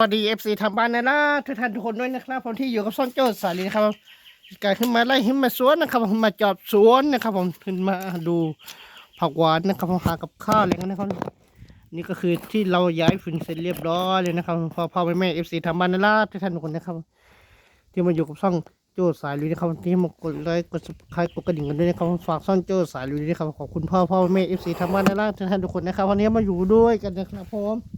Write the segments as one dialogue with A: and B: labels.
A: สวัสดีเอฟซีทางบ้านนะนะทุกท่านทุกคนด้วยนะครับผมที่อยู่กับซ่อนโจ้สาลีนะครับการขึ้นมาไล่ขึ้นมาสวนนะครับผมมาจอบสวนนะครับ ผมขึ้นมาดูผักหวานนะครับผมหากับข้าวอะไรกันนะครับนี่ก็คือที่เราย้ายฝุ่นเสร็จเรียบร้อยเลยนะครับพ่อพ่อแม่แม่เอฟซีทางบ้านนะนะทุกท่านทุกคนนะครับ ที่มาอยู่กับซ่องโจ้สายลุยนะครับที่มากดไลค์กดซับสไครต์กดกระดิ่งกันด้วยนะครับฝากซ่อนโจ้สายลุยนะครับขอบคุณพ่อพ่อแม่เอฟซีทางบ้านนะนะทุกท่านทุกคนนะครับวันนี้มาอยู่ด้วยกันนะครับผม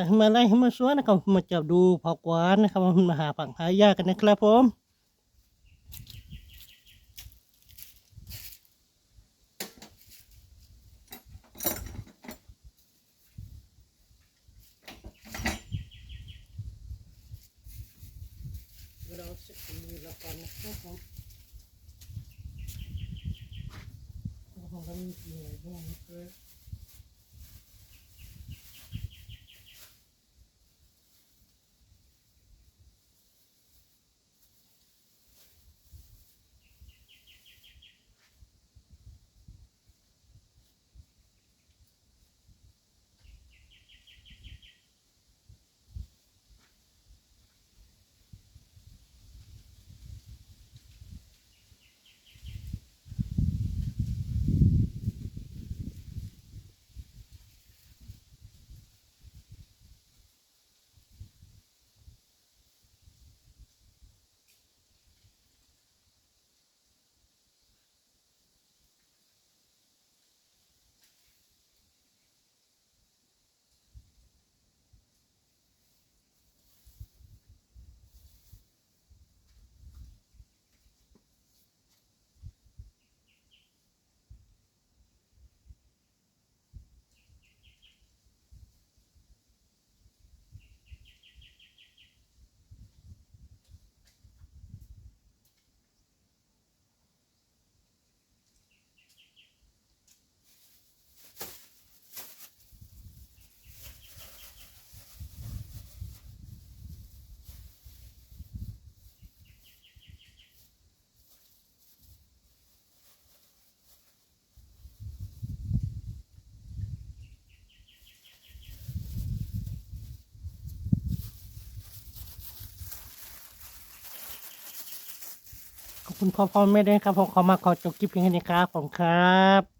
A: ก็มาไล่มาสวนนะครับมาจับดูผักหวานนะครับมันมาหาผักหายากกันนะครับผมเราเสร็จมือเราก่อนนะครับผมของเรามีกี่อยบ้างนะครับ คุณพ่อพ่อแม่ด้วยครับผมขอมาขอจบคลิปเพียงแค่นี้ครับผมครับ